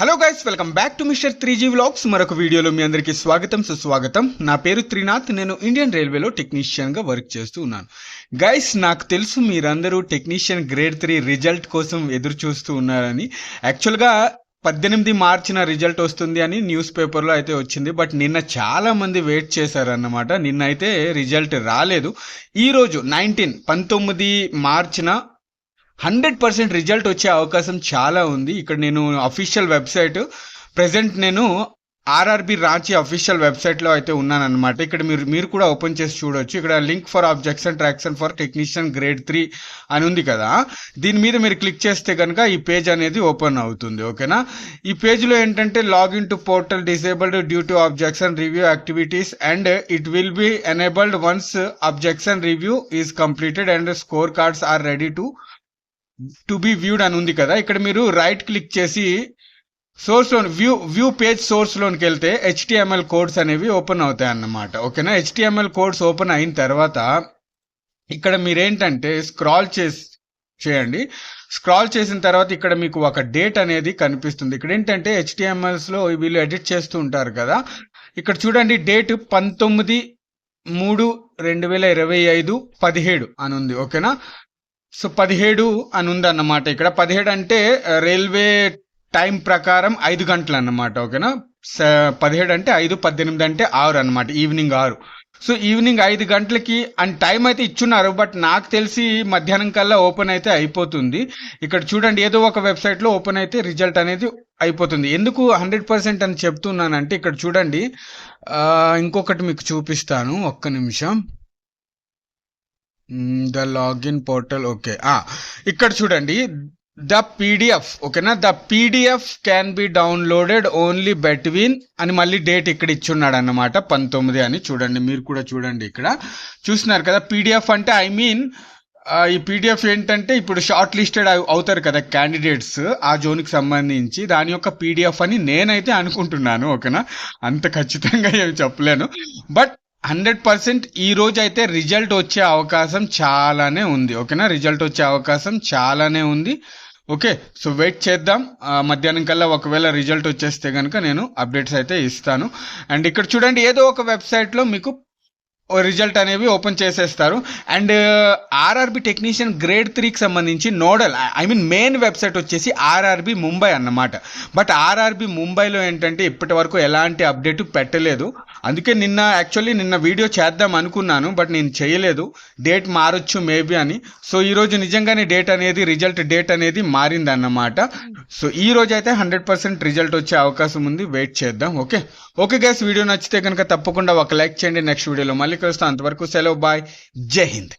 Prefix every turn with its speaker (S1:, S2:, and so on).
S1: Hello guys welcome back to mister three G vlogs మరొక వీడియోలో మీ అందరికీ స్వాగతం సుస్వాగతం. నా పేరు త్రినాథ్. నేను ఇండియన్ రైల్వేలో టెక్నీషియన్గా వర్క్ చేస్తూ ఉన్నాను. గైస్ నాకు తెలుసు మీరందరూ టెక్నీషియన్ గ్రేడ్ త్రీ రిజల్ట్ కోసం ఎదురు చూస్తూ ఉన్నారని యాక్చువల్గా పద్దెనిమిది మార్చిన రిజల్ట్ వస్తుంది అని న్యూస్ పేపర్లో అయితే వచ్చింది. బట్ నిన్న చాలా మంది వెయిట్ చేశారన్నమాట. నిన్న అయితే రిజల్ట్ రాలేదు ఈరోజు నైన్టీన్ పంతొమ్మిది మార్చిన హండ్రెడ్ పర్సెంట్ రిజల్ట్ వచ్చే అవకాశం చాలా ఉంది. ఇక్కడ నేను అఫీషియల్ వెబ్సైట్ ప్రెసెంట్ నేను ఆర్ఆర్బి రాంచీ అఫీషియల్ వెబ్సైట్లో అయితే ఉన్నాను అనమాట ఇక్కడ మీరు మీరు కూడా ఓపెన్ చేసి చూడొచ్చు. ఇక్కడ link for objection traction for technician grade three అని ఉంది కదా. దీని మీద మీరు క్లిక్ చేస్తే కనుక ఈ పేజ్ అనేది ఓపెన్ అవుతుంది. ఓకేనా? ఈ పేజ్లో ఏంటంటే login to portal disabled due to objection review activities and it will be enabled once objection review is completed and score cards are ready to to be viewed అని ఉంది కదా. ఇక్కడ మీరు రైట్ క్లిక్ చేసి సోర్స్లో వ్యూ వ్యూ పేజ్ సోర్స్ లోనికి వెళ్తే HTML codes అనేవి ఓపెన్ అవుతాయి అన్నమాట. ఓకేనా హెచ్టిఎంఎల్ కోడ్స్ ఓపెన్ అయిన తర్వాత ఇక్కడ మీరేంటంటే స్క్రాల్ చేసి చేయండి. స్క్రాల్ చేసిన తర్వాత ఇక్కడ మీకు ఒక డేట్ అనేది కనిపిస్తుంది. ఇక్కడ ఏంటంటే హెచ్టిఎంఎల్స్లో వీళ్ళు ఎడిట్ చేస్తూ ఉంటారు కదా. ఇక్కడ చూడండి డేట్ పంతొమ్మిది మూడు రెండు వేల ఇరవై ఐదు పదిహేడు అని ఉంది. ఓకేనా సో పదిహేడు అని ఉంది అన్నమాట ఇక్కడ. పదిహేడు అంటే రైల్వే టైం ప్రకారం ఐదు గంటలు అన్నమాట ఓకేనా? స- పదిహేడు అంటే ఐదు పద్దెనిమిది అంటే ఆరు అన్నమాట ఈవినింగ్ ఆరు. సో ఈవినింగ్ ఐదు గంటలకి అండ్ టైం అయితే ఇచ్చున్నారు బట్ నాకు తెలిసి మధ్యాహ్నం కల్లా ఓపెన్ అయితే అయిపోతుంది. ఇక్కడ చూడండి ఏదో ఒక వెబ్సైట్లో ఓపెన్ అయితే రిజల్ట్ అనేది అయిపోతుంది. ఎందుకు హండ్రెడ్ పర్సెంట్ అని చెప్తున్నానంటే ఇక్కడ చూడండి ఇంకొకటి మీకు చూపిస్తాను ఒక్క నిమిషం. ద లాగిన్ పోర్టల్ ఓకే ఇక్కడ చూడండి. ద పీడిఎఫ్ ఓకేనా? The PDF can be downloaded only between అని మళ్ళీ డేట్ ఇక్కడ ఇచ్చున్నాడు అనమాట పంతొమ్మిది అని చూడండి. మీరు కూడా చూడండి ఇక్కడ. చూస్తున్నారు కదా పీడిఎఫ్ అంటే ఐ మీన్ ఈ పీడిఎఫ్ ఏంటంటే ఇప్పుడు షార్ట్ లిస్టెడ్ అవుతారు కదా క్యాండిడేట్స్ ఆ జోన్కి సంబంధించి. దాని యొక్క పీడిఎఫ్ అని నేనైతే అనుకుంటున్నాను ఓకేనా? అంత ఖచ్చితంగా ఏమి చెప్పలేను. బట్ హండ్రెడ్ పర్సెంట్ ఈ రోజు అయితే రిజల్ట్ వచ్చే అవకాశం చాలానే ఉంది ఓకేనా? రిజల్ట్ వచ్చే అవకాశం చాలానే ఉంది. ఓకే సో వెయిట్ చేద్దాం. మధ్యాహ్నం కల్లా ఒకవేళ రిజల్ట్ వచ్చేస్తే కనుక నేను అప్డేట్స్ అయితే ఇస్తాను. అండ్ ఇక్కడ చూడండి ఏదో ఒక వెబ్సైట్లో మీకు రిజల్ట్ అనేవి ఓపెన్ చేసేస్తారు. అండ్ ఆర్ఆర్బి టెక్నీషియన్ గ్రేడ్ త్రీకి సంబంధించి nodal I mean main website వచ్చేసి ఆర్ఆర్బి ముంబై అన్నమాట. బట్ ఆర్ఆర్బి ముంబైలో ఏంటంటే ఇప్పటి వరకు ఎలాంటి అప్డేట్ పెట్టలేదు. అందుకే నిన్న యాక్చువల్లీ నిన్న వీడియో చేద్దాం అనుకున్నాను బట్ నేను చేయలేదు. డేట్ మారొచ్చు మేబీ అని. సో ఈ రోజు నిజంగానే డేట్ అనేది రిజల్ట్ డేట్ అనేది మారింది అన్నమాట. సో ఈ రోజు అయితే హండ్రెడ్ పర్సెంట్ రిజల్ట్ వచ్చే అవకాశం ఉంది. వెయిట్ చేద్దాం. ఓకే? ఓకే గైస్ వీడియో నచ్చితే కనుక తప్పకుండా ఒక లైక్ చేయండి. నెక్స్ట్ వీడియోలో మళ్ళీ टेक्निकल स्थान पर कुछ सेलो बाय जय हिंद।